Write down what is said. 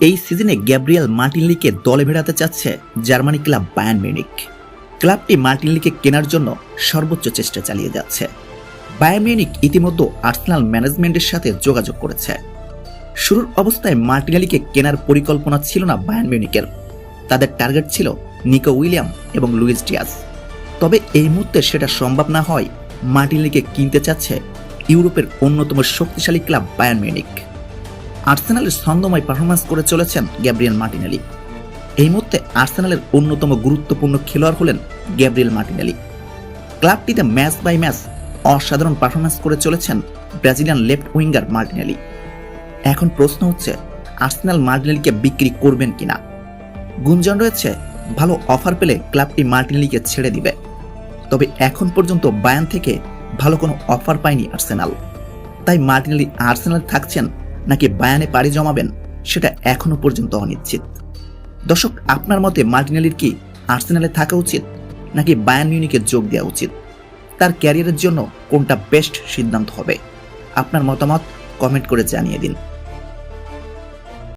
এই সিজনে গ্যাব্রিয়েল মার্টিনলিকে দলে ভেড়াতে চাচ্ছে জার্মানি ক্লাব বায়ান মিউনিক ক্লাবটি মার্টিনলিকে কেনার জন্য সর্বোচ্চ চেষ্টা চালিয়ে যাচ্ছে। বায়ান মিউনিক ইতিমধ্যে আর্সেনাল ম্যানেজমেন্টের সাথে যোগাযোগ করেছে। শুরুর অবস্থায় মার্টিনালিকে কেনার পরিকল্পনা ছিল না বায়ান মিউনিকের তাদের টার্গেট ছিল নিকো উইলিয়াম এবং লুইস ডিয়াস তবে এই মুহূর্তে সেটা সম্ভব না হয় মার্টিনালিকে কিনতে চাচ্ছে ইউরোপের অন্যতম শক্তিশালী ক্লাব বায়ান মিউনিক আর্সেনালের ছন্দময় পারফরমেন্স করে চলেছেন গ্যাব্রিয়েল মার্টিনেলি। এই মুহূর্তে আর্সেনালের অন্যতম গুরুত্বপূর্ণ খেলোয়াড় হলেন গ্যাব্রিয়েল মার্টিনেলি। ক্লাবটিতে ম্যাচ বাই ম্যাচ অসাধারণ পারফরমেন্স করে চলেছেন ব্রাজিলিয়ান লেফট উইঙ্গার মার্টিনেলি। এখন প্রশ্ন হচ্ছে, আর্সেনাল মার্টিনেলিকে বিক্রি করবেন কিনা? গুঞ্জন রয়েছে, ভালো অফার পেলে ক্লাবটি মার্টিনেলিকে ছেড়ে দিবে। তবে এখন পর্যন্ত বায়ান থেকে ভালো কোনো অফার পায়নি আর্সেনাল। তাই মার্টিনেলি আর্সেনাল থাকছেন নাকি বায়ানে পাড়ি জমাবেন, সেটা এখনও পর্যন্ত অনিশ্চিত। দর্শক, আপনার মতে মার্টিনালির কি আর্সেনালে থাকা উচিত, নাকি বায়ান মিউনিকে যোগ দেওয়া উচিত? তার ক্যারিয়ারের জন্য কোনটা বেস্ট সিদ্ধান্ত হবে? আপনার মতামত কমেন্ট করে জানিয়ে দিন।